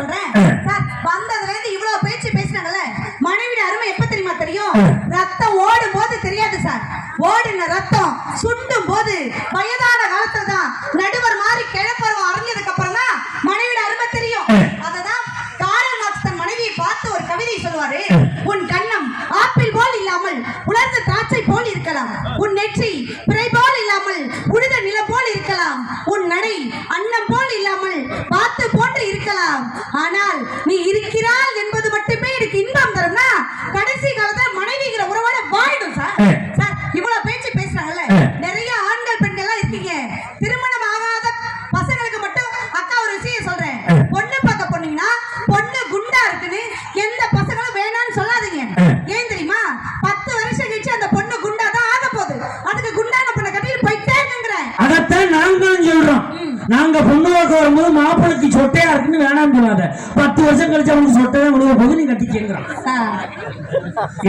சொல்றேன்? ஆ. சார் வந்ததுல இருந்து இவ்வளவு பேச்சு பேசினாங்கல்ல? மனைவியோட அருமை எப்ப தெரியுமா தெரியும். ரத்தம் ஓடும் போது தெரியாது சார். ஓடின ரத்தம் சுண்டும் போது வயதான காலத்துல தான் நடுவர் மாதிரி கிழப்பருவம் அறிஞ்சதுக்கு அப்புறம் தான் மனைவியோட அருமை தெரியும். அததான் காரல் மார்க்ஸ் தன் மனைவியை பார்த்து ஒரு கவிதை சொல்லுவாரு. உன் கண்ணம் ஆப்பிள் போல் இல்லாமல் உலர்ந்த திராட்சை போல் இருக்கலாம். உன் நெற்றி பிறை போல் இல்லாமல் உழுத நிலம் போல் இருக்கலாம் உன் நடை அன்னம் போல் இல்லாமல் பார்த்து போன்று இருக்கலாம் ஆனால் நீ இருக்கிறாள் என்பது மட்டுமே எனக்கு இன்பம் தரும்னா கடைசி காலத்துல மனைவிங்கிற உறவோட வாழிடும் சார். சார் இவ்வளவு பேச்சு பேசுறாங்கல்ல. நிறைய ஆண்கள் பெண்கள் எல்லாம் இருக்கீங்க. திருமணம் ஆகாத பசங்களுக்கு மட்டும் அக்கா ஒரு விஷயம் சொல்றேன். பொண்ணு பார்க்க போனீங்கன்னா பொண்ணு குண்டா இருக்குன்னு எந்த பசங்களும் வேணாம்னு சொல்லாதீங்க. ஏன் தெரியுமா? பத்து வருஷம் கழிச்சு அந்த பொண்ணு குண்டா தான் ஆக போகுது. அதுக்கு குண்டான பொண்ணை கட்டிட்டு போயிட்டே இருக்குங்கிறேன் அதைத்தான் நாங்களும் சொல்றோம். நாங்க பொண்ணு பார்க்க வரும்போது மாப்பிளைக்கு சொட்டையா இருக்குன்னு சொல்லாத பத்து வருஷம் கழிச்சு அவனுக்கு சொட்டையா விழுக போது நீ கட்டிக்கேங்கிறான் ஆ.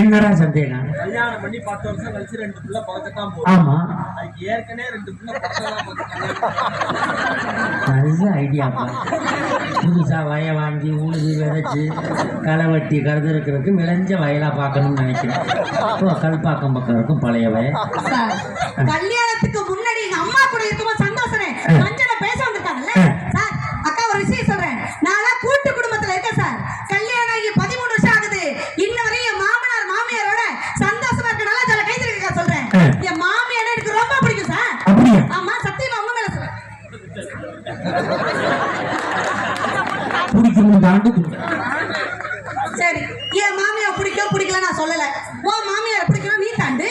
என்னடா சந்தேகம்? கல்யாணம் பண்ணி பத்து வருஷம் கழிச்சு ரெண்டு பிள்ளை போகுது. ஆமா. அதுக்கு ஏற்கனவே ரெண்டு பிள்ளை நல்ல ஐடியாப்பா புதுசா வய வாங்கி உழுது விதைச்சு களை வெட்டி கருதுறதுக்கு விளைஞ்ச வயலா பார்க்கணும்னு நினைக்கிறேன். கல்பாக்கம் பக்கம் இருக்கும் பழைய வயல். கல்யாணத்துக்கு தாண்டு சரி. என் மாமியார் பிடிக்கும் பிடிக்கல நான் சொல்லல. உன் மாமியார் பிடிக்கணும் நீ தாண்டு.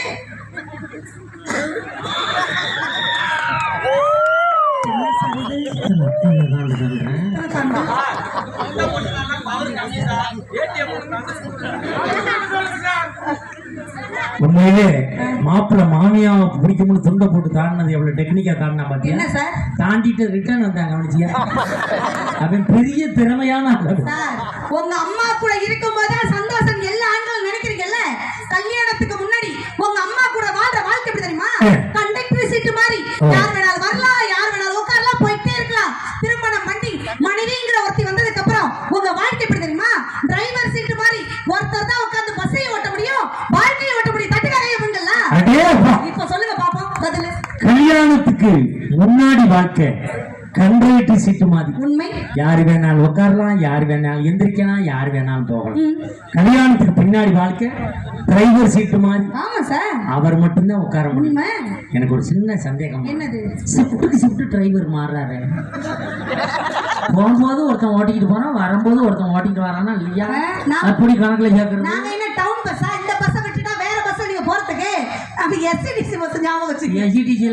உண்மையிலே மாப்பிள்ளை மாமியா பிடிக்கும்னு துண்டை போட்டு தாண்டினது எவ்வளவு டெக்னிக்கா தாண்டினா சார்? தாண்டிட்டு ரிட்டர்ன் வந்தாங்க கவனிச்சியா அவன் பெரிய திறமையான உங்க அம்மா கூட இருக்கும்போது தான் சந்தோஷம். எல்லா ஆண்களும் நினைக்கிறீங்கல்ல? கல்யாணத்துக்கு முன்னாடி உங்க அம்மா கூட வாழ்ற வாழ்க்கை எப்படி தெரியுமா. கண்டக்டர் சீட்டு மாதிரி. யார் வேணாலும் வரலாம் யார் வேணாலும் உட்காரலாம் போயிட்டே இருக்கலாம். திருமணம் பண்ணி மனைவிங்கிற ஒருத்தி வந்ததுக்கு அப்புறம் உங்க வாழ்க்கை எப்படி தெரியுமா? டிரைவர் சீட்டு மாதிரி ஒருத்தர் தான் உட்கார்ந்து பஸ்ஸையை ஓட்ட முடியும் வாழ்க்கையை ஓட்ட முடியும். தட்டுக்காரைய அப்பா இப்ப சொல்லுங்க பாப்போம் கல்யாணத்துக்கு முன்னாடி வாழ்க்கை. கண்ட்ரைட்டு சீட்டு மாதிரி. உண்மை? யார் வேணாலும் உட்காரலாம் யார் வேணாலும் எந்திரிக்கலாம் யார் வேணாலும் போகலாம். கல்யாணத்துக்கு பின்னாடி வாழ்க்கை டிரைவர் சீட்டு மாதிரி. ஆமா சார் அவர் மட்டும்தான் உட்கார முடியும். எனக்கு ஒரு சின்ன சந்தேகம். என்னது? ஷிஃப்ட்டுக்கு ஷிஃப்ட் டிரைவர் மாறுறாரு. போகும்போது ஒருத்தன் ஓட்டிக்கிட்டு போறான் வரும்போது ஒருத்தன் ஓட்டிக்கிட்டு வரானா இல்லையா? அப்படி கணக்குல கேட்கறது நாங்க என்ன டவுன் பஸ்ஸா இந்த பஸ்ஸை விட்டுட்டா வேற பஸ்ல நீங்க போறதுக்கு? அப்ப எஸ்டிடிசி பஸ் ஞாபகம் வச்சுக்கோங்க.